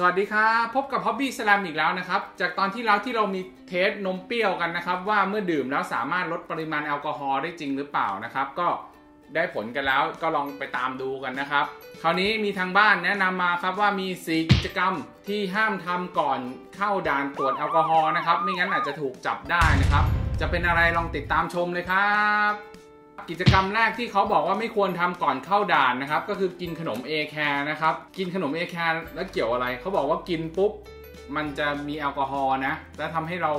สวัสดีครับ พบกับ Hobby Slam อีกแล้วนะครับ จากตอนที่แล้วที่เรามีเทสนมเปรี้ยวกันนะครับ ว่าเมื่อดื่มแล้วสามารถลดปริมาณแอลกอฮอล์ได้จริงหรือเปล่านะครับ ก็ได้ผลกันแล้วก็ลองไปตามดูกันนะครับ คราวนี้มีทางบ้านแนะนำมาครับว่ามี 4 กิจกรรมที่ห้ามทำก่อนเข้าด่านตรวจแอลกอฮอล์นะครับ ไม่งั้นอาจจะถูกจับได้นะครับ จะเป็นอะไรลองติดตามชมเลยครับ กิจกรรมแรกที่เขาบอกว่าไม่ควรทำก่อนเข้าด่านนะครับ ก็คือกินขนม A แคร์นะครับ กินขนม A แคร์แล้วเกี่ยวอะไร เขาบอกว่ากินปุ๊บ มันจะมีแอลกอฮอล์นะ แล้วทำให้เรา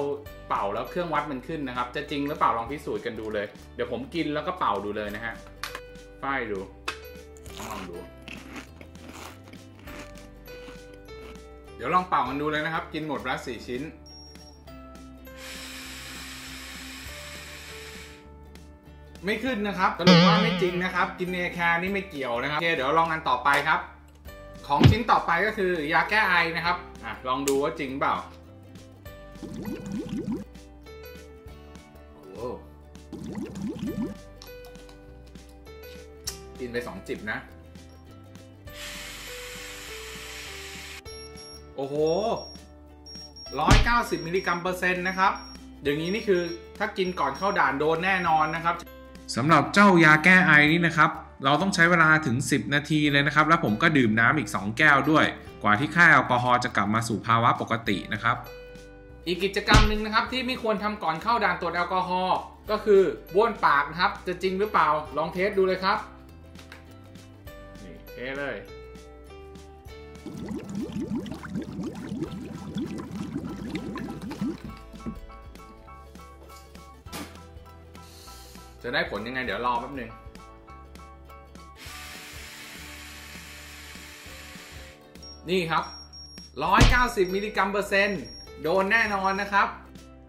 เป่าแล้วเครื่องวัดมันขึ้นนะครับ จะจริงหรือเปล่าลองพิสูจน์กันดูเลย เดี๋ยวผมกินแล้วก็เป่าดูเลยนะฮะป้ายดูลองดู เดี๋ยวลองเป่ามันดูเลยนะครับ กินหมดแล้วสี่ชิ้น ไม่ขึ้นนะครับสรุปว่าไม่จริงนะครับ กินเนแคร์นี่ไม่เกี่ยวนะครับโอเคเดี๋ยวลองอันต่อไปครับ ของชิ้นต่อไปก็คือยาแก้ไอนะครับอะลองดูว่าจริงเปล่าโอ้กินไปสองจิบนะ โอ้โห190 มิลลิกรัมเปอร์เซ็นต์นะครับ อย่างนี้นี่คือถ้ากินก่อนเข้าด่านโดนแน่นอนนะครับ สำหรับเจ้ายาแก้ไอนี่นะครับเราต้องใช้เวลาถึง 10 นาทีเลยนะครับ แล้วผมก็ดื่มน้ำอีก 2 แก้วด้วย กว่าที่ค่าแอลกอฮอล์จะกลับมาสู่ภาวะปกตินะครับ อีกกิจกรรมหนึ่งนะครับที่ไม่ควรทำก่อนเข้าด่านตรวจแอลกอฮอล์ก็คือบ้วนปากนะครับ จะจริงหรือเปล่าลองเทสดูเลยครับนี่เทสเลย จะได้ผลยังไงเดี๋ยวรอแป๊บนึงนี่ครับ 190 มิลลิกรัมเปอร์เซ็นต์โดนแน่นอนนะครับ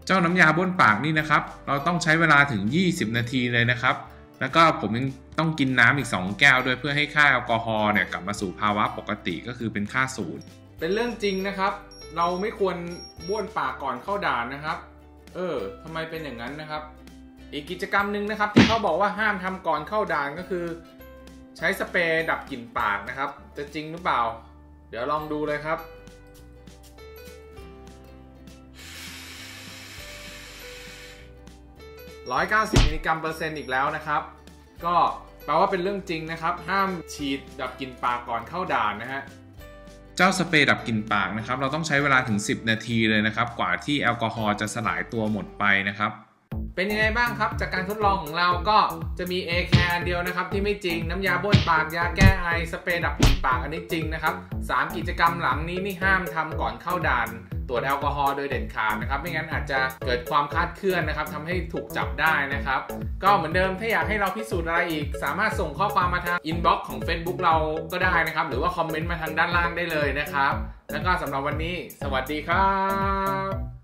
เจ้าน้ำยาบ้วนปากนี่นะครับ เราต้องใช้เวลาถึง 20 นาทีเลยนะครับ แล้วก็ผมยังต้องกินน้ำอีก 2 แก้วด้วยเพื่อให้ค่าแอลกอฮอล์เนี่ยกลับมาสู่ภาวะปกติก็คือเป็นค่าศูนย์ เป็นเรื่องจริงนะครับ เราไม่ควรบ้วนปากก่อนเข้าด่านนะครับ เออทำไมเป็นอย่างนั้นนะครับ อีกกิจกรรมหนึ่งนะครับ ที่เขาบอกว่าห้ามทำก่อนเข้าด่านก็คือ ใช้สเปรย์ดับกลิ่นปากนะครับ จะจริงหรือเปล่า เดี๋ยวลองดูเลยครับ190มิลลิกรัมเปอร์เซ็นต์อีกแล้วนะครับ ก็แปลว่าเป็นเรื่องจริงนะครับ ห้ามฉีดดับกลิ่นปากก่อนเข้าด่านนะฮะเจ้าสเปรย์ดับกลิ่นปากนะครับ เราต้องใช้เวลาถึง 10 นาทีเลยนะครับ กว่าที่แอลกอฮอล์จะสลายตัวหมดไปนะครับ เป็นยังไงบ้างครับ จากการทดลองของเราก็จะมี A แคร์เดียวนะครับ ที่ไม่จริงน้ำยาบ้วนปากยาแก้ไอสเปรย์ดับกลิ่นปากอันนี้จริงนะครับ 3 กิจกรรมหลังนี้นี่ห้ามทำก่อนเข้าด่าน ตรวจแอลกอฮอล์โดยเด็ดขาดนะครับ ไม่งั้นอาจจะเกิดความคาดเคลื่อนนะครับทำให้ถูกจับได้นะครับ ก็เหมือนเดิมถ้าอยากให้เราพิสูจน์อะไรอีก สามารถส่งข้อความมาทางอินบ็อกซ์ของ Facebook เราก็ได้นะครับ หรือว่าคอมเมนต์มาทางด้านล่างได้เลยนะครับ แล้วก็สำหรับวันนี้ สวัสดีครับ